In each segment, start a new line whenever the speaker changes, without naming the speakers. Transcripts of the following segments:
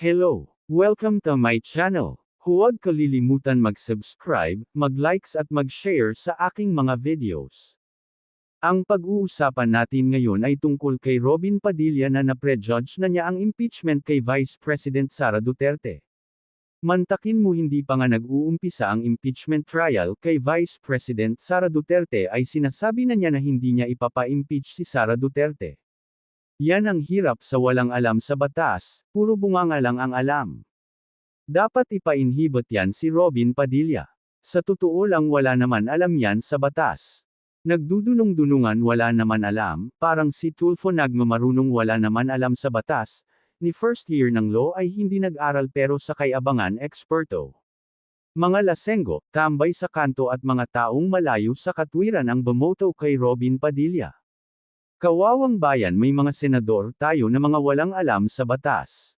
Hello! Welcome to my channel. Huwag kalilimutan mag-subscribe, mag-likes at mag-share sa aking mga videos. Ang pag-uusapan natin ngayon ay tungkol kay Robin Padilla na na-prejudge na niya ang impeachment kay Vice President Sara Duterte. Mantakin mo hindi pa nga nag-uumpisa ang impeachment trial kay Vice President Sara Duterte ay sinasabi na niya na hindi niya ipapa-impeach si Sara Duterte. Yan ang hirap sa walang alam sa batas, puro bunganga lang ang alam. Dapat ipa-inhibit yan si Robin Padilla. Sa totoo lang wala naman alam yan sa batas. Nagdudunong-dunungan wala naman alam, parang si Tulfo nagmamarunong wala naman alam sa batas, ni first year ng law ay hindi nag-aral pero sa kayabangan eksperto. Mga lasenggo, tambay sa kanto at mga taong malayo sa katwiran ang bumoto kay Robin Padilla. Kawawang bayan may mga senador tayo na mga walang alam sa batas.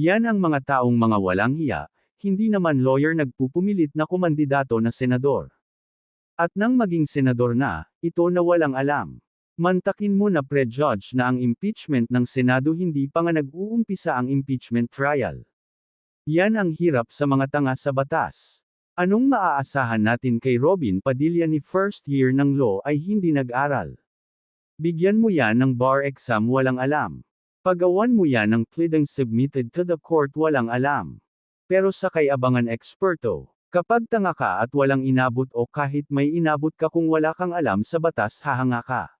Yan ang mga taong mga walang hiya, hindi naman lawyer nagpupumilit na kumandidato na senador. At nang maging senador na, ito na walang alam. Mantakin mo na prejudge na ang impeachment ng Senado hindi pa nga nag-uumpisa ang impeachment trial. Yan ang hirap sa mga tanga sa batas. Anong maaasahan natin kay Robin Padilla ni first year ng law ay hindi nag-aral? Bigyan mo yan ng bar exam walang alam. Pagawan mo yan ng pleading submitted to the court walang alam. Pero sa kayabangan eksperto, kapag tanga ka at walang inabot o kahit may inabot ka kung wala kang alam sa batas hahanga ka.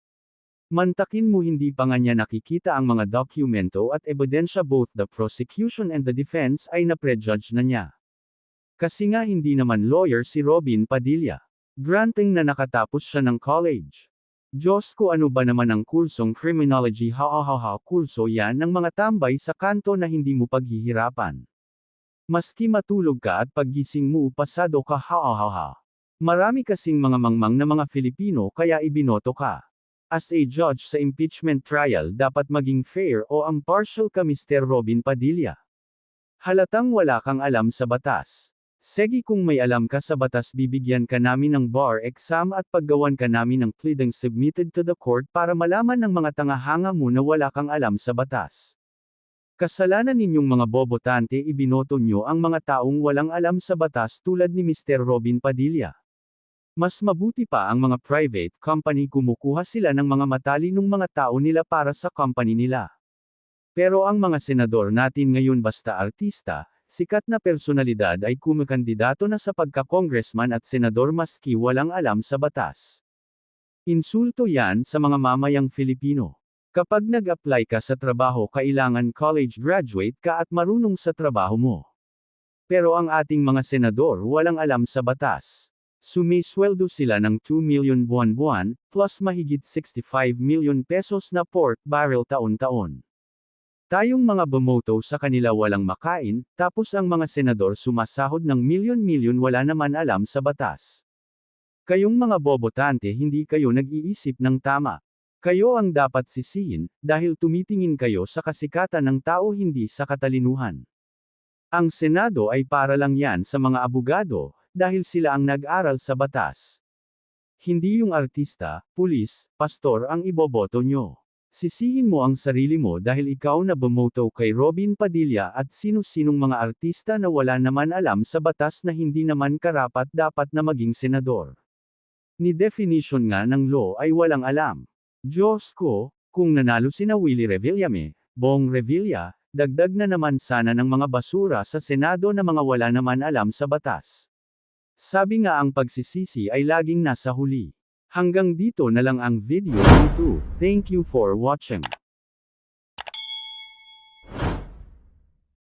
Mantakin mo hindi pa nga niya nakikita ang mga dokumento at ebidensya both the prosecution and the defense ay na-prejudge na niya. Kasi nga hindi naman lawyer si Robin Padilla. Granting na nakatapos siya ng college. Diyos ko ano ba naman ang kursong criminology ha ha ha kurso yan ng mga tambay sa kanto na hindi mo paghihirapan. Maski matulog ka at paggising mo pasado ka ha ha ha. Marami kasing mga mangmang na mga Filipino kaya ibinoto ka. As a judge sa impeachment trial dapat maging fair o impartial ka Mr. Robin Padilla. Halatang wala kang alam sa batas. Segi kung may alam ka sa batas bibigyan ka namin ng bar exam at paggawan ka namin ng pleading submitted to the court para malaman ng mga tangahanga mo na wala kang alam sa batas. Kasalanan ninyong mga bobotante ibinoto nyo ang mga taong walang alam sa batas tulad ni Mr. Robin Padilla. Mas mabuti pa ang mga private company kumukuha sila ng mga matalinong mga tao nila para sa company nila. Pero ang mga senador natin ngayon basta artista, sikat na personalidad ay kumakandidato na sa pagka-congressman at senador maski walang alam sa batas. Insulto yan sa mga mamayang Filipino. Kapag nag-apply ka sa trabaho kailangan college graduate ka at marunong sa trabaho mo. Pero ang ating mga senador walang alam sa batas. Sumisweldo sila ng 2 million buwan-buwan, plus mahigit 65 million pesos na pork barrel taon-taon. Tayong mga bumoto sa kanila walang makain, tapos ang mga senador sumasahod ng milyon-milyon wala naman alam sa batas. Kayong mga bobotante hindi kayo nag-iisip ng tama. Kayo ang dapat sisihin, dahil tumitingin kayo sa kasikatan ng tao hindi sa katalinuhan. Ang Senado ay para lang yan sa mga abogado, dahil sila ang nag-aral sa batas. Hindi yung artista, pulis, pastor ang iboboto nyo. Sisihin mo ang sarili mo dahil ikaw na bumoto kay Robin Padilla at sino-sinong mga artista na wala naman alam sa batas na hindi naman karapat dapat na maging senador. Ni definition nga ng law ay walang alam. Diyos ko, kung nanalo sina Willie Revillame, Bong Revilla, dagdag na naman sana ng mga basura sa Senado na mga wala naman alam sa batas. Sabi nga ang pagsisisi ay laging nasa huli. Hanggang dito na lang ang video 2. Thank you for watching.